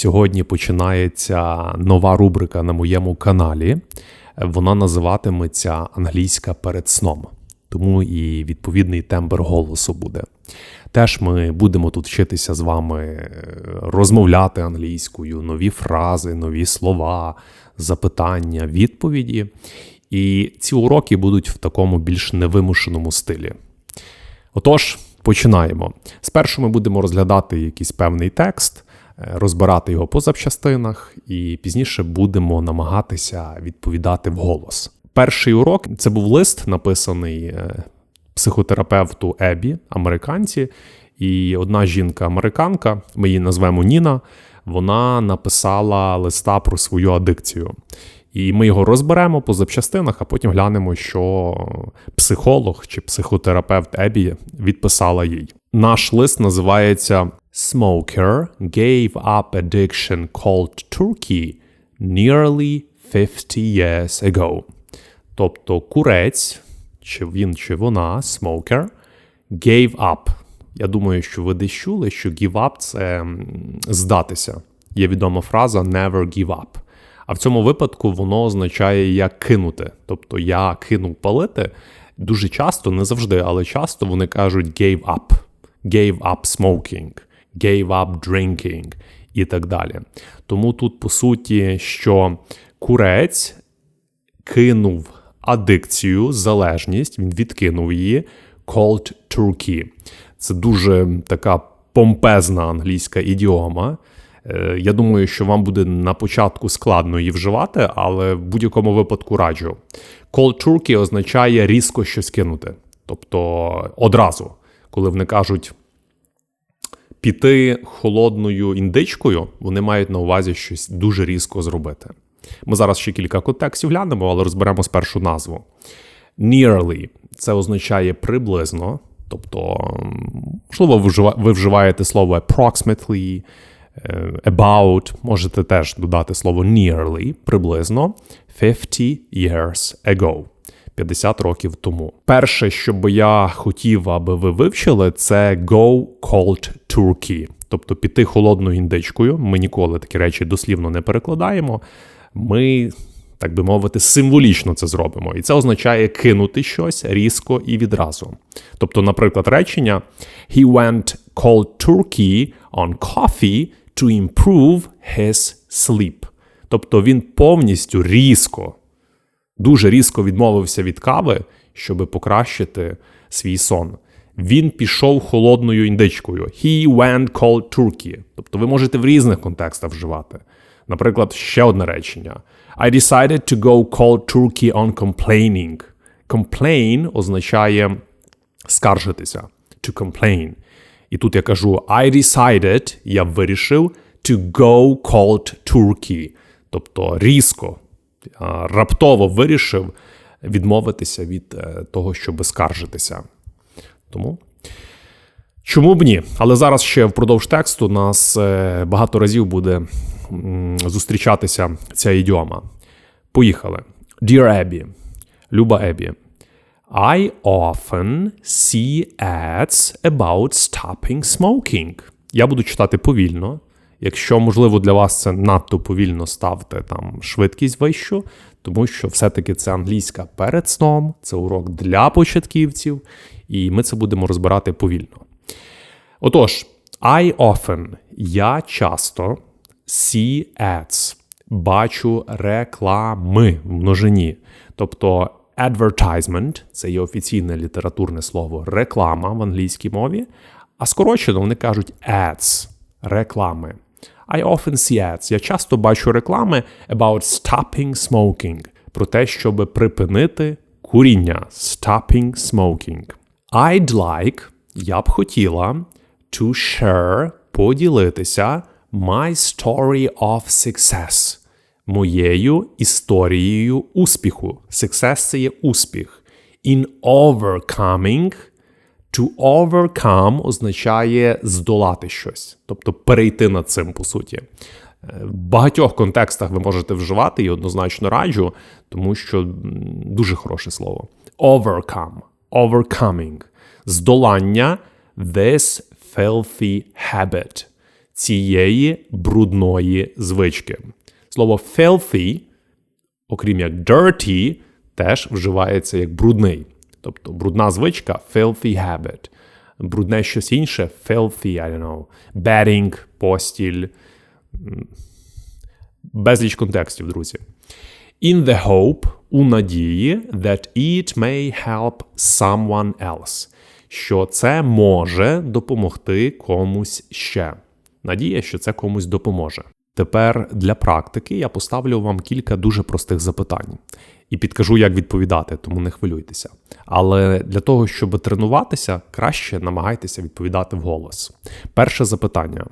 Сьогодні починається нова рубрика на моєму каналі. Вона називатиметься Англійська перед сном. Тому і відповідний тембр голосу буде. Теж ми будемо тут вчитися з вами е, розмовляти англійською, нові фрази, нові слова, запитання, відповіді. І ці уроки будуть в такому більш невимушеному стилі. Отож, починаємо. Спершу ми будемо розглядати якийсь певний текст, розбирати його по запчастинах, і пізніше будемо намагатися відповідати вголос. Перший урок це був лист, написаний е, психотерапевту Ебі, американці. І одна жінка-американка, ми її назвемо Ніна, вона написала листа про свою адикцію. І ми його розберемо по запчастинах, а потім глянемо, що психолог чи психотерапевт Ебі відписала їй. Наш лист називається Smoker gave up addiction called Turkey nearly 50 years ago. Тобто курець, чи він, чи вона, smoker, gave up. Я думаю, що ви десь чули, що give up – це здатися. Є відома фраза never give up. А в цьому випадку воно означає як кинути. Тобто я кинув палити. Дуже часто, не завжди, але часто вони кажуть gave up, gave up smoking, gave up drinking і так далі. Тому тут, по суті, що курець кинув адикцію, залежність, він відкинув її cold turkey. Це дуже така помпезна англійська ідіома. Е, я думаю, що вам буде на початку складно її вживати, але в будь-якому випадку раджу. Cold turkey означає різко щось кинути. Тобто одразу, коли вони кажуть піти холодною індичкою, вони мають на увазі щось дуже різко зробити. Ми зараз ще кілька контекстів глянемо, але розберемо спершу назву. Nearly це означає приблизно. Тобто, можливо, ви вживаєте слово approximately, е, about, можете теж додати слово nearly, приблизно 50 years ago. 50 років тому. Перше, що би я хотів, аби ви вивчили, це go cold turkey. Тобто піти холодною індичкою. Ми ніколи такі речі дослівно не перекладаємо. Ми так би мовити, символічно це зробимо. І це означає кинути щось різко і відразу. Тобто, наприклад, речення He went cold turkey on coffee to improve his sleep. Тобто він повністю різко, дуже різко відмовився від кави, щоб покращити свій сон. Він пішов холодною індичкою. He went cold turkey. Тобто ви можете в різних контекстах вживати. Наприклад, ще одне речення. I decided to go cold turkey on complaining. Complain означає скаржитися. To complain. І тут я кажу I decided, я вирішив to go cold turkey. Тобто різко, раптово вирішив відмовитися від е, того, щоб скаржитися. Тому. Чому б ні? Але зараз ще впродовж тексту нас е, багато разів буде зустрічатися ця ідіома. Поїхали. Dear Abby. Люба Ебі. I often see ads about stopping smoking. Я буду читати повільно. Якщо, можливо, для вас це надто повільно ставте там швидкість вищу, тому що все-таки це англійська перед сном, це урок для початківців, і ми це будемо розбирати повільно. Отож, I often, я часто see ads, бачу реклами в множині. Тобто advertisement це є офіційне літературне слово реклама в англійській мові, а скорочено вони кажуть ads реклами. I often see ads. Я часто бачу реклами about stopping smoking, про те, щоб припинити куріння. Stopping smoking. I'd like, я б хотіла to share, поділитися my story of success. Моєю історією успіху. Success – це є успіх. In overcoming. To overcome означає здолати щось, тобто перейти над цим, по суті. В багатьох контекстах ви можете вживати і однозначно раджу, тому що дуже хороше слово. Overcome. Overcoming. Здолання this filthy habit цієї брудної звички. Слово filthy, окрім як dirty, теж вживається як брудний. Тобто брудна звичка filthy habit. Брудне щось інше filthy, I don't know, bedding, постіль. Безліч контекстів, друзі. In the hope, у надії, that it may help someone else. Що це може допомогти комусь ще. Надія, що це комусь допоможе. Тепер для практики я поставлю вам кілька дуже простих запитань і підкажу, як відповідати, тому не хвилюйтеся. Але для того, щоб тренуватися, краще намагайтеся відповідати вголос. Перше запитання: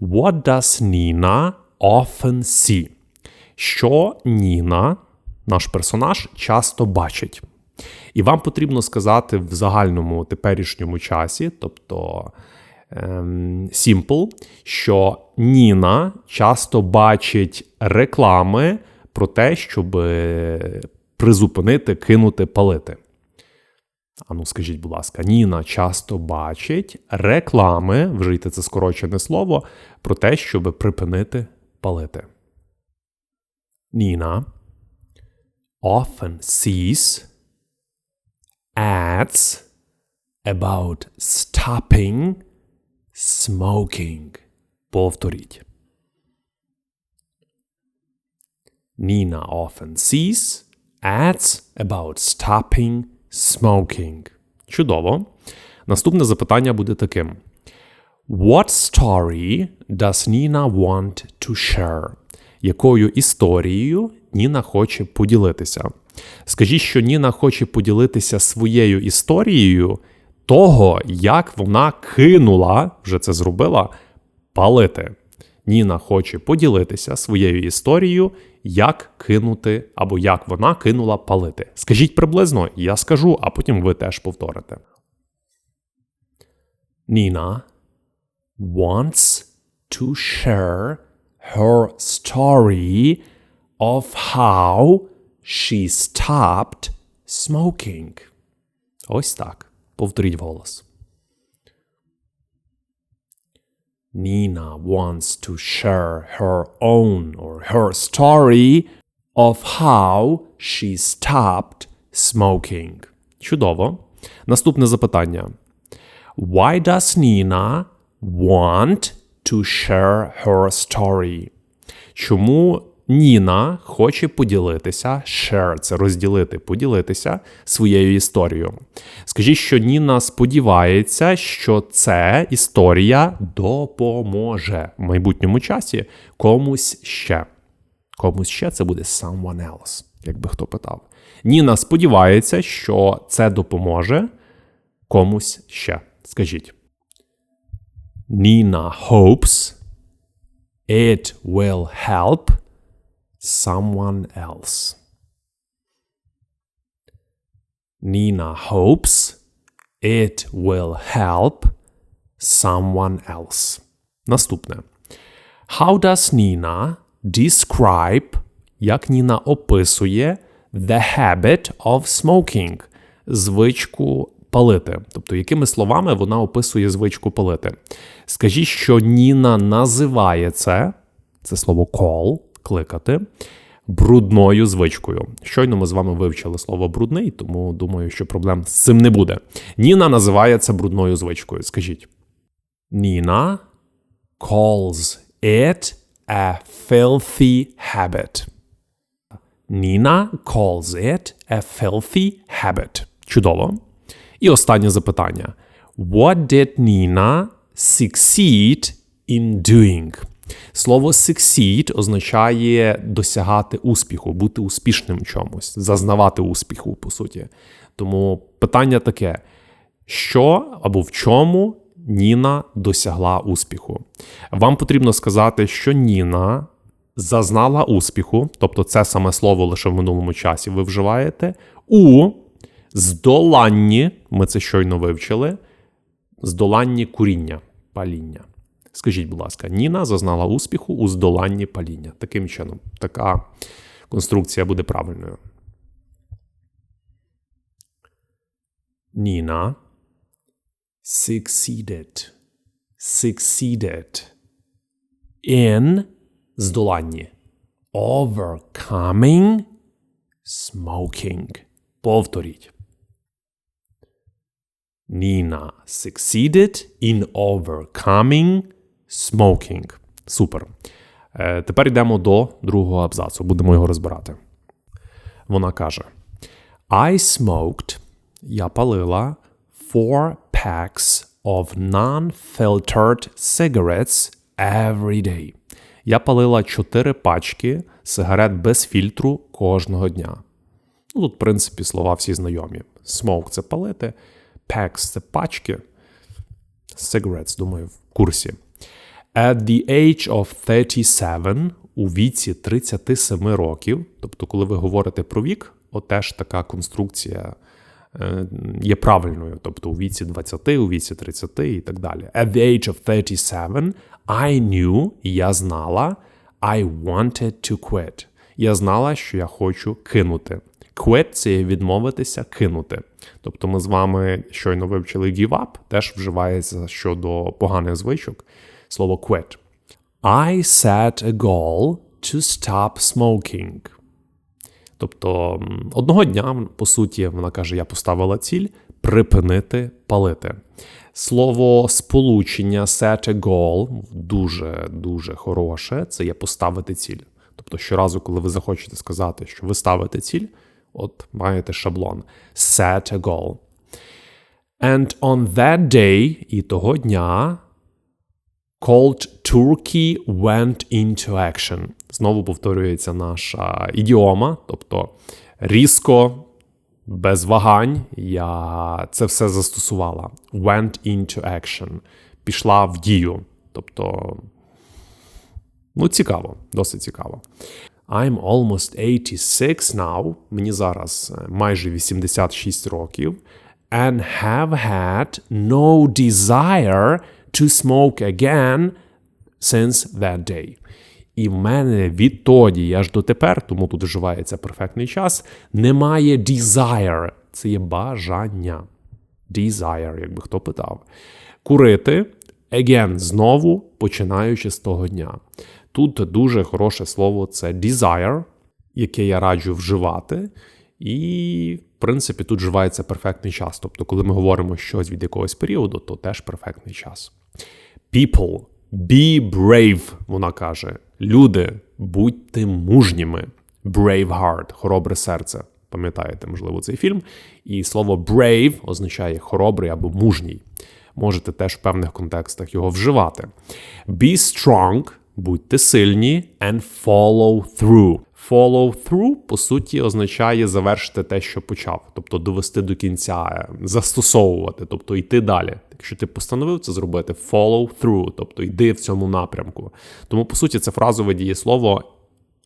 What does Nina often see? Що Ніна, наш персонаж, часто бачить? І вам потрібно сказати в загальному теперішньому часі, тобто ем, simple, що Ніна часто бачить реклами про те, щоб призупинити, кинути, палити. Ану, скажіть, будь ласка, Ніна часто бачить реклами, вжийте це скорочене слово, про те, щоб припинити палити. Ніна often sees ads about stopping smoking. Повторіть. Nina often sees ads about stopping smoking. Чудово. Наступне запитання буде таким: What story does Nina want to share? Якою історією Ніна хоче поділитися? Скажіть, що Ніна хоче поділитися своєю історією того, як вона кинула, вже це зробила, палити. Ніна хоче поділитися своєю історією, як кинути або як вона кинула палити. Скажіть приблизно, я скажу, а потім ви теж повторите. Ніна wants to share her story of how she stopped smoking. Ось так. Повторіть голос. Nina wants to share her own or her story of how she stopped smoking. Чудово. Наступне запитання. Why does Nina want to share her story? Чому Ніна хоче поділитися, share – це розділити, поділитися своєю історією. Скажіть, що Ніна сподівається, що ця історія допоможе в майбутньому часі комусь ще. Комусь ще це буде someone else, якби хто питав. Ніна сподівається, що це допоможе комусь ще. Скажіть. Ніна hopes it will help someone else. Nina hopes it will help someone else. Наступне. How does Nina describe, як Ніна описує the habit of smoking, звичку палити? Тобто, якими словами вона описує звичку палити? Скажіть, що Ніна називає це, це слово call, кликати брудною звичкою. Щойно ми з вами вивчили слово брудний, тому думаю, що проблем з цим не буде. Ніна називає це брудною звичкою. Скажіть. Ніна calls it a filthy habit. Ніна calls it a filthy habit. Чудово. І останнє запитання. What did Nina succeed in doing? Слово succeed означає досягати успіху, бути успішним в чомусь, зазнавати успіху, по суті. Тому питання таке: що або в чому Ніна досягла успіху? Вам потрібно сказати, що Ніна зазнала успіху, тобто це саме слово лише в минулому часі ви вживаєте, у здоланні, ми це щойно вивчили, здоланні куріння, паління. Скажіть, будь ласка, Ніна зазнала успіху у здоланні паління. Таким чином, така конструкція буде правильною. Ніна succeeded. Succeeded. in здоланні. Overcoming smoking. Повторіть. Nina succeeded in overcoming smoking. Супер. Е, Тепер йдемо до другого абзацу. Будемо його розбирати. Вона каже: I smoked. Я палила four packs of non-filtered cigarettes every day. Я палила 4 пачки сигарет без фільтру кожного дня. Ну, Тут, в принципі, слова всі знайомі. Smoke – це палити, packs – це пачки. Cigarettes, думаю, в курсі. At the age of 37, у віці 37 років, тобто, коли ви говорите про вік, отеж така конструкція е, є правильною, тобто у віці 20, у віці 30 і так далі. At the age of 37, I knew, я знала, I wanted to quit. Я знала, що я хочу кинути. Quit – це відмовитися, кинути. Тобто ми з вами щойно вивчили give up, теж вживається щодо поганих звичок. Слово quit. I set a goal to stop smoking. Тобто одного дня, по суті, вона каже: я поставила ціль припинити палити. Слово сполучення set a goal дуже дуже хороше. Це є поставити ціль. Тобто, щоразу, коли ви захочете сказати, що ви ставите ціль, от маєте шаблон set a goal. And on that day, і того дня Cold turkey went into action. Знову повторюється наша ідіома, тобто різко, без вагань, я це все застосувала. Went into action. Пішла в дію. Тобто, ну, цікаво, досить цікаво. I'm almost 86 now. Мені зараз майже 86 років. And have had no desire to smoke again since that day. І в мене відтоді, я ж дотепер, тому тут вживається перфектний час, немає desire. Це є бажання. Desire, якби хто питав. Курити again, знову починаючи з того дня. Тут дуже хороше слово це desire, яке я раджу вживати. І, в принципі, тут вживається перфектний час. Тобто, коли ми говоримо щось від якогось періоду, то теж перфектний час. People, be brave, вона каже. Люди, будьте мужніми. Brave heart, хоробре серце. Пам'ятаєте, можливо, цей фільм. І слово brave означає хоробрий або мужній. Можете теж в певних контекстах його вживати. Be strong, будьте сильні, and follow through. Follow through, по суті, означає завершити те, що почав, тобто довести до кінця, застосовувати, тобто йти далі. Якщо ти постановив це зробити, follow through, тобто йди в цьому напрямку. Тому, по суті, це фразове дієслово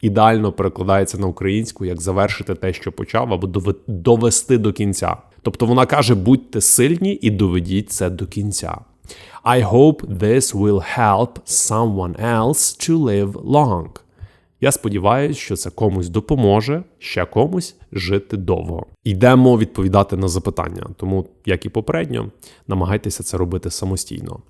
ідеально перекладається на українську як завершити те, що почав, або довести до кінця. Тобто вона каже: будьте сильні і доведіть це до кінця. I hope this will help someone else to live long. Я сподіваюся, що це комусь допоможе ще комусь жити довго. Йдемо відповідати на запитання, тому, як і попередньо, намагайтеся це робити самостійно.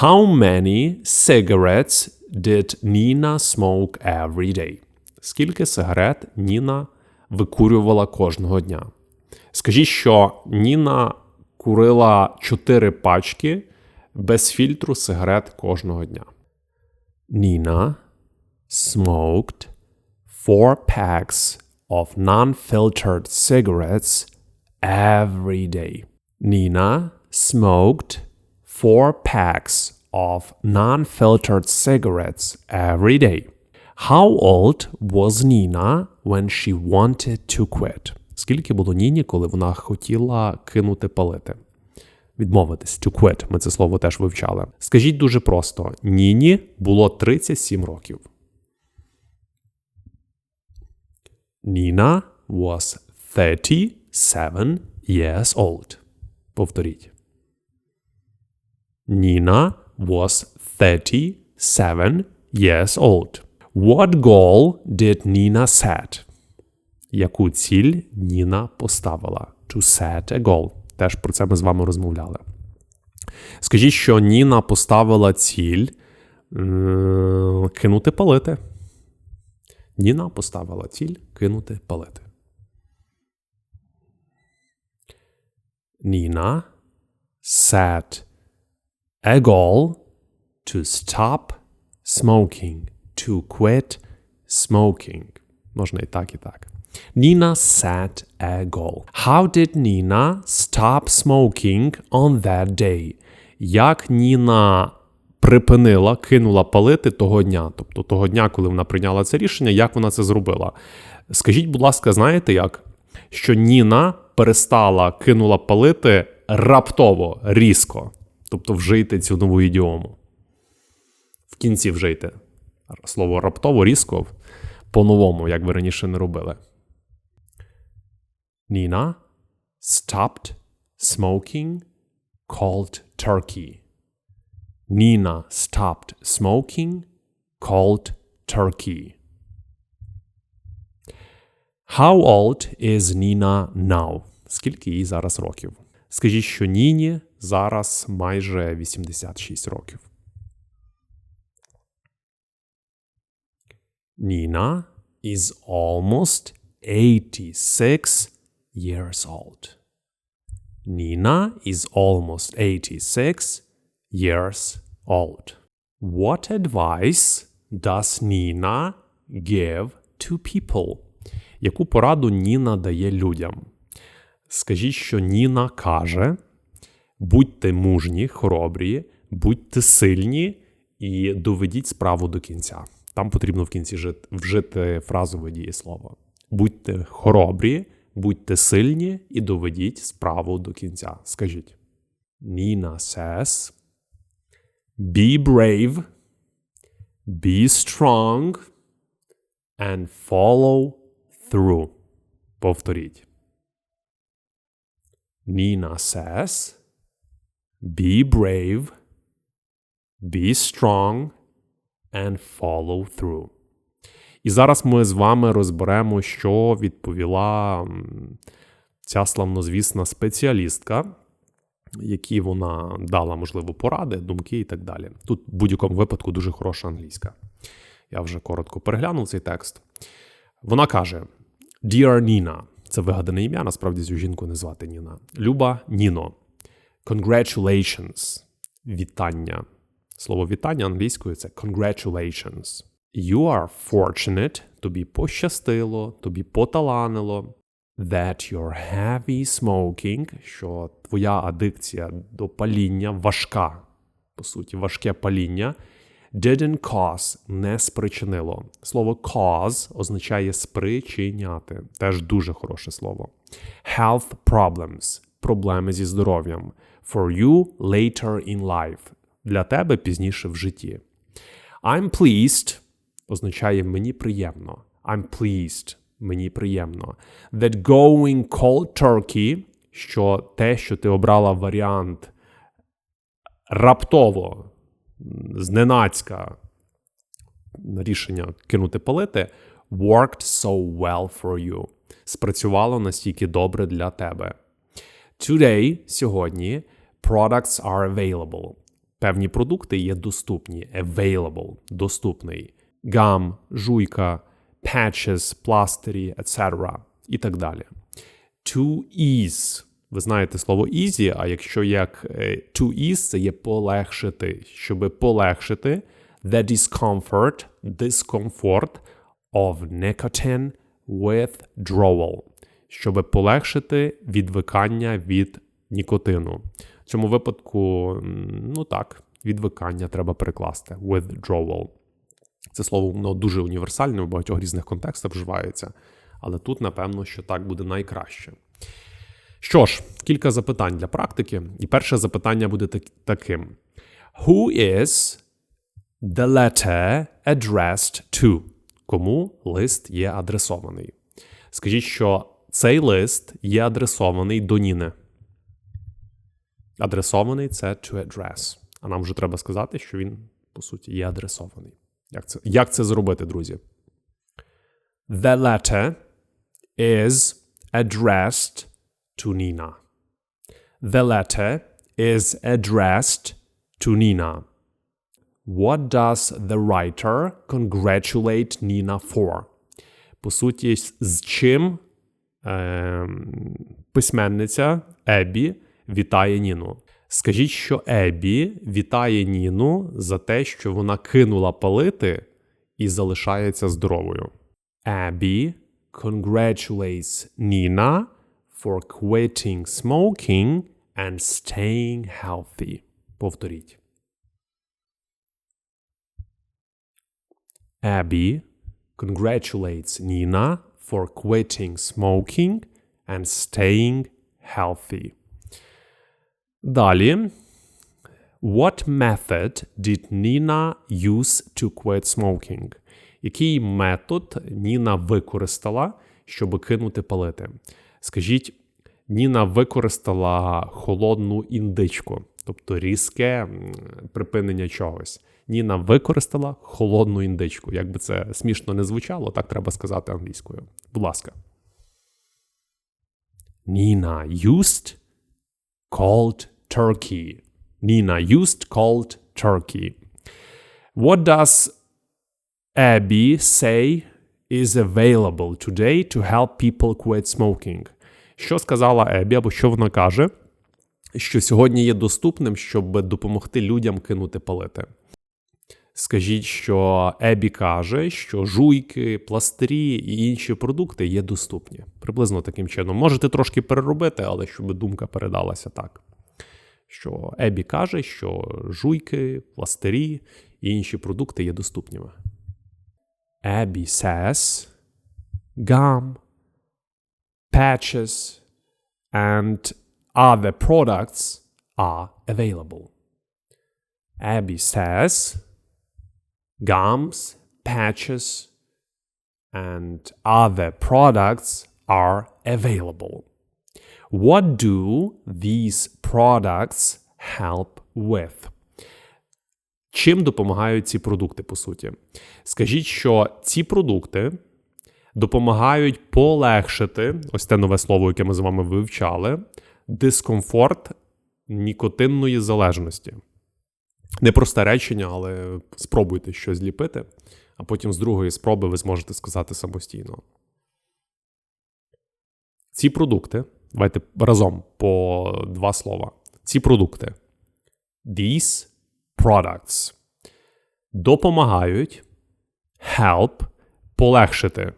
How many cigarettes did Nina smoke every day? Скільки сигарет Ніна викурювала кожного дня? Скажіть, що Ніна курила 4 пачки без фільтру сигарет кожного дня. Ніна smoked four packs of non filtered cigarettes every day. Nina smoked four packs of non filtered cigarettes every day. How old was Nina when she wanted to quit? Скільки було Ніні, коли вона хотіла кинути палити? Відмовитись, to quit, ми це слово теж вивчали. Скажіть дуже просто: Ніні було 37 років. Nina was 37 years old. Повторіть. Nina was 37 years old. What goal did Nina set? Яку ціль Ніна поставила? To set a goal. Теж про це ми з вами розмовляли. Скажіть, що Ніна поставила ціль Кинути палити. Ніна поставила ціль кинути палити. Ніна set a goal to stop smoking, to quit smoking. Можна і так, і так. Nina set a goal. How did Nina stop smoking on that day? Як Ніна припинила, кинула палити того дня, тобто того дня, коли вона прийняла це рішення, як вона це зробила? Скажіть, будь ласка, знаєте як? Що Ніна перестала, кинула палити раптово, різко. Тобто вжийте цю нову ідіому. В кінці вжийте. Слово раптово, різко, по-новому, як ви раніше не робили. Nina stopped smoking cold turkey. Nina stopped smoking cold turkey. How old is Nina now? Скільки їй зараз років? Скажіть, що Ніні зараз майже 86 років. Nina is almost 86 years old. Nina is almost 86 years old. What advice does Nina give to people? Яку пораду Ніна дає людям? Скажіть, що Ніна каже: будьте мужні, хоробрі, будьте сильні і доведіть справу до кінця. Там потрібно в кінці вжити фразове дієслово. Будьте хоробрі, будьте сильні і доведіть справу до кінця. Скажіть. Nina says, Be brave, be strong, and follow through. Повторіть. Nina says, Be brave, be strong, and follow through. І зараз ми з вами розберемо, що відповіла ця славнозвісна спеціалістка, які вона дала, можливо, поради, думки і так далі. Тут в будь-якому випадку дуже хороша англійська. Я вже коротко переглянув цей текст. Вона каже: Dear Nina, це вигадане ім'я, насправді цю жінку не звати Ніна. Люба Ніно. Congratulations. Вітання. Слово вітання англійською це congratulations. You are fortunate, тобі пощастило, тобі поталанило. That your heavy smoking, що твоя адикція до паління важка, по суті, важке паління, didn't cause не спричинило. Слово cause означає спричиняти. Теж дуже хороше слово. Health problems проблеми зі здоров'ям. For you later in life. Для тебе пізніше в житті. I'm pleased означає мені приємно. I'm pleased. Мені приємно. That going cold turkey, що те, що ти обрала варіант раптово, зненацька рішення кинути палити, worked so well for you. Спрацювало настільки добре для тебе. Today, сьогодні, products are available. Певні продукти є доступні. Available доступний. Gum, жуйка, patches, пластирі, etc. і так далі. To ease. Ви знаєте слово easy, а якщо як to ease, це є полегшити. Щоби полегшити the discomfort, discomfort of nicotine withdrawal. Щоб полегшити відвикання від нікотину. В цьому випадку, ну так, відвикання треба перекласти. Withdrawal. Це слово воно дуже універсальне, в багатьох різних контекстах вживається. Але тут, напевно, що так буде найкраще. Що ж, кілька запитань для практики. І перше запитання буде таким: Who is the letter addressed to? Кому лист є адресований? Скажіть, що цей лист є адресований до Ніни. Адресований це to address. А нам вже треба сказати, що він, по суті, є адресований. Як це як це зробити, друзі? The letter is addressed to Nina. The letter is addressed to Nina. What does the writer congratulate Nina for? По суті, з чим е, письменниця Ебі вітає Ніну. Скажіть, що Ебі вітає Ніну за те, що вона кинула палити і залишається здоровою. Abby congratulates Nina for quitting smoking and staying healthy. Повторіть. Abby congratulates Nina for quitting smoking and staying healthy. Далі. What method did Nina use to quit smoking? Який метод Ніна використала, щоб кинути палити? Скажіть, Ніна використала холодну індичку, тобто різке припинення чогось. Ніна використала холодну індичку. Як би це смішно не звучало, так треба сказати англійською. Будь ласка. Ніна used cold turkey. Nina used cold turkey. What does Abby say is available today to help people quit smoking? Що сказала Ебі, або що вона каже, що сьогодні є доступним, щоб допомогти людям кинути палити? Скажіть, що Ебі каже, що жуйки, пластирі і інші продукти є доступні. Приблизно таким чином. Можете трошки переробити, але щоб думка передалася так що Ебі каже, що жуйки, пластирі і інші продукти є доступними. Abby says gum, patches and other products are available. Abby says gums, patches and other products are available. What do these products help with? Чим допомагають ці продукти, по суті? Скажіть, що ці продукти допомагають полегшити ось те нове слово, яке ми з вами вивчали, дискомфорт нікотинної залежності. Непросте речення, але спробуйте щось зліпити, а потім з другої спроби ви зможете сказати самостійно. Ці продукти Давайте разом по два слова. Ці продукти. These products допомагають help полегшити.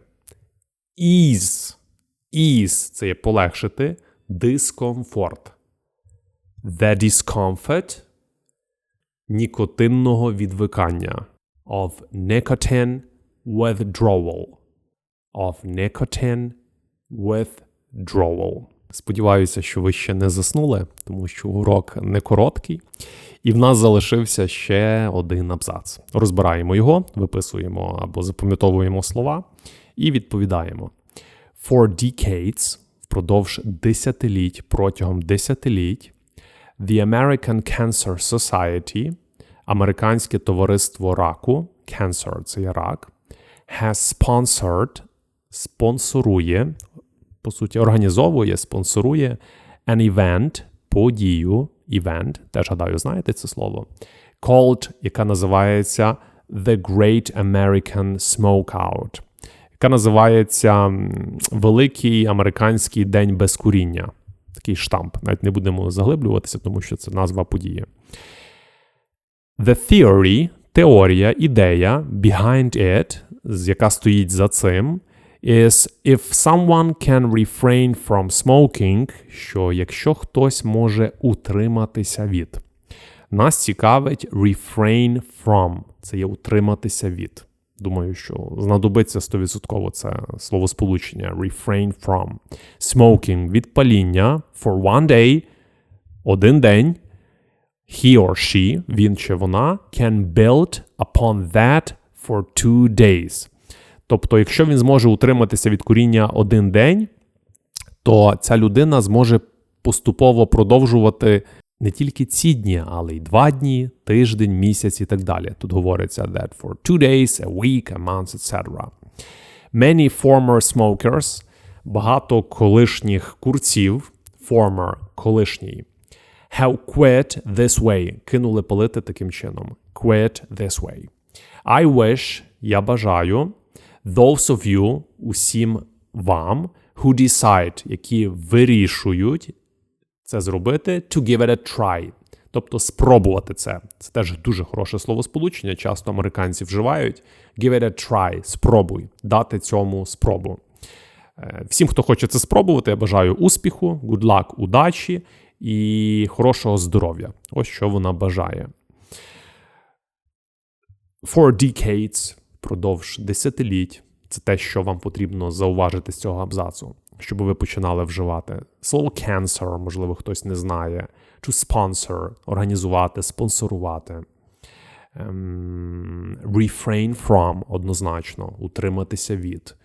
Ease. Ease – це є полегшити дискомфорт. The discomfort нікотинного відвикання. Of nicotine withdrawal. Of nicotine withdrawal. Сподіваюся, що ви ще не заснули, тому що урок не короткий, і в нас залишився ще один абзац. Розбираємо його, виписуємо або запам'ятовуємо слова і відповідаємо. For decades, впродовж десятиліть, протягом десятиліть, The American Cancer Society, Американське товариство раку, Cancer – це є рак, has sponsored, спонсорує по суті, організовує, спонсорує an event, подію, event, теж гадаю, знаєте це слово, called, яка називається The Great American Smokeout, яка називається Великий Американський День без куріння. Такий штамп. Навіть не будемо заглиблюватися, тому що це назва події. The theory, теорія, ідея behind it, яка стоїть за цим, is if someone can refrain from smoking, що якщо хтось може утриматися від. Нас цікавить refrain from. Це є утриматися від. Думаю, що знадобиться 100% це словосполучення refrain from. Smoking від паління for one day, один день. He or she, він чи вона, can build upon that for two days. Тобто, якщо він зможе утриматися від куріння один день, то ця людина зможе поступово продовжувати не тільки ці дні, але й два дні, тиждень, місяць і так далі. Тут говориться that for two days, a week, a month, etc. Many former smokers, багато колишніх курців, former колишній, have quit this way, кинули палити таким чином. quit this way. I wish, я бажаю, those of you, усім вам, who decide, які вирішують це зробити, to give it a try. Тобто спробувати це. Це теж дуже хороше словосполучення. Часто американці вживають. Give it a try, спробуй, дати цьому спробу. Е, Всім, хто хоче це спробувати, я бажаю успіху, good luck, удачі і хорошого здоров'я. Ось що вона бажає. For decades, продовж десятиліть, це те, що вам потрібно зауважити з цього абзацу, щоб ви починали вживати. Слово cancer, можливо, хтось не знає. To sponsor – організувати, спонсорувати. Ем, refrain from – однозначно, утриматися від.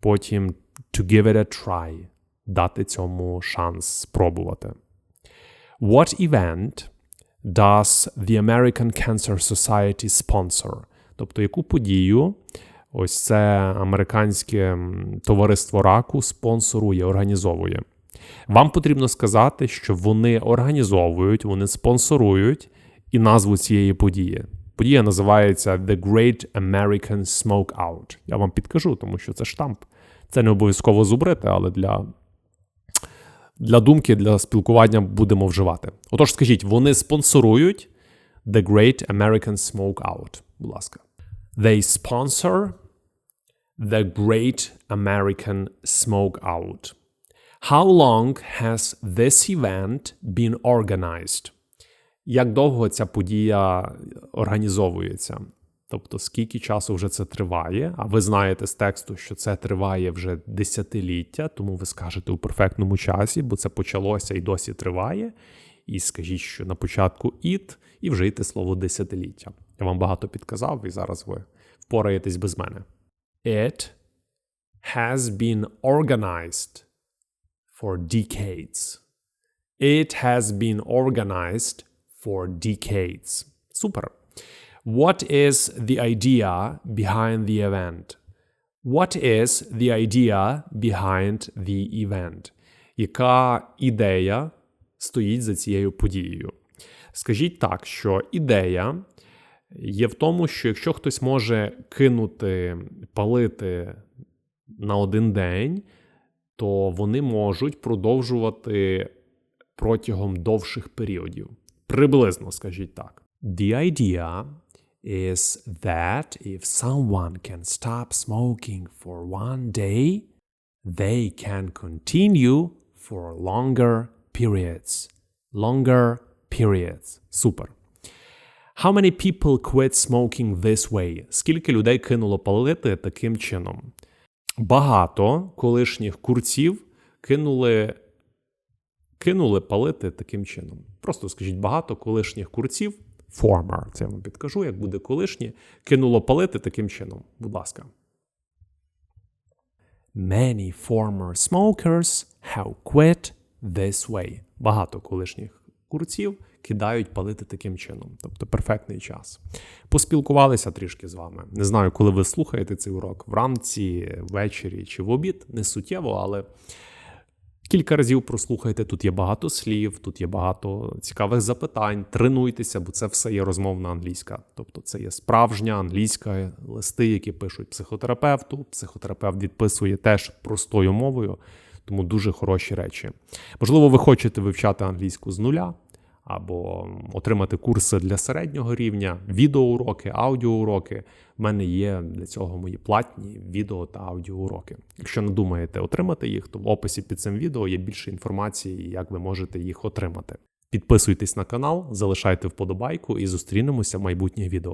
Потім to give it a try – дати цьому шанс спробувати. What event does the American Cancer Society sponsor? Тобто, яку подію ось це американське товариство раку спонсорує, організовує. Вам потрібно сказати, що вони організовують, вони спонсорують і назву цієї події. Подія називається The Great American Smokeout. Я вам підкажу, тому що це штамп. Це не обов'язково зубрити, але для для думки, для спілкування будемо вживати. Отож, скажіть, вони спонсорують The Great American Smokeout. Будь ласка. They sponsor the Great American Smokeout. How long has this event been organized? Як довго ця подія організовується? Тобто, скільки часу вже це триває, а ви знаєте з тексту, що це триває вже десятиліття, тому ви скажете у перфектному часі, бо це почалося і досі триває. І скажіть, що на початку it, і вжийте слово десятиліття. Я вам багато підказав, і зараз ви впораєтесь без мене. It has been organized for decades. It has been organized for decades. Супер. What is the idea behind the event? What is the idea behind the event? Яка ідея стоїть за цією подією? Скажіть так, що ідея є в тому, що якщо хтось може кинути, палити на один день, то вони можуть продовжувати протягом довших періодів. Приблизно, скажіть так. The idea is that if someone can stop smoking for one day, they can continue for longer periods. Longer periods. Супер. How many people quit smoking this way? Скільки людей кинуло палити таким чином? Багато колишніх курців кинули, кинули палити таким чином. Просто скажіть, багато колишніх курців, former, це я вам підкажу, як буде колишнє, кинуло палити таким чином. Будь ласка. Many former smokers have quit this way. Багато колишніх курців кидають палити таким чином. Тобто перфектний час. Поспілкувалися трішки з вами. Не знаю, коли ви слухаєте цей урок вранці, ввечері чи в обід. Не суттєво, але кілька разів прослухайте. Тут є багато слів, тут є багато цікавих запитань. Тренуйтеся, бо це все є розмовна англійська. Тобто, це є справжня англійська листи, які пишуть психотерапевту. Психотерапевт відписує теж простою мовою. Тому дуже хороші речі. Можливо, ви хочете вивчати англійську з нуля або отримати курси для середнього рівня, відеоуроки, аудіоуроки. У мене є для цього мої платні відео та аудіоуроки. Якщо не думаєте отримати їх, то в описі під цим відео є більше інформації, як ви можете їх отримати. Підписуйтесь на канал, залишайте вподобайку і зустрінемося в майбутніх відео.